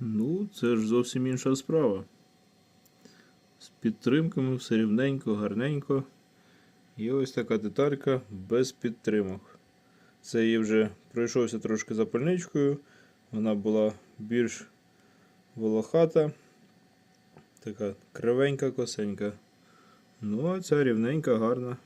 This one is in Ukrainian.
Ну, це ж зовсім інша справа. З підтримками все рівненько, гарненько. І ось така деталька без підтримок. Це її вже пройшовся трошки запальничкою. Вона була більш волохата. Така кривенька, косенька. Ну, а ця рівненька, гарна.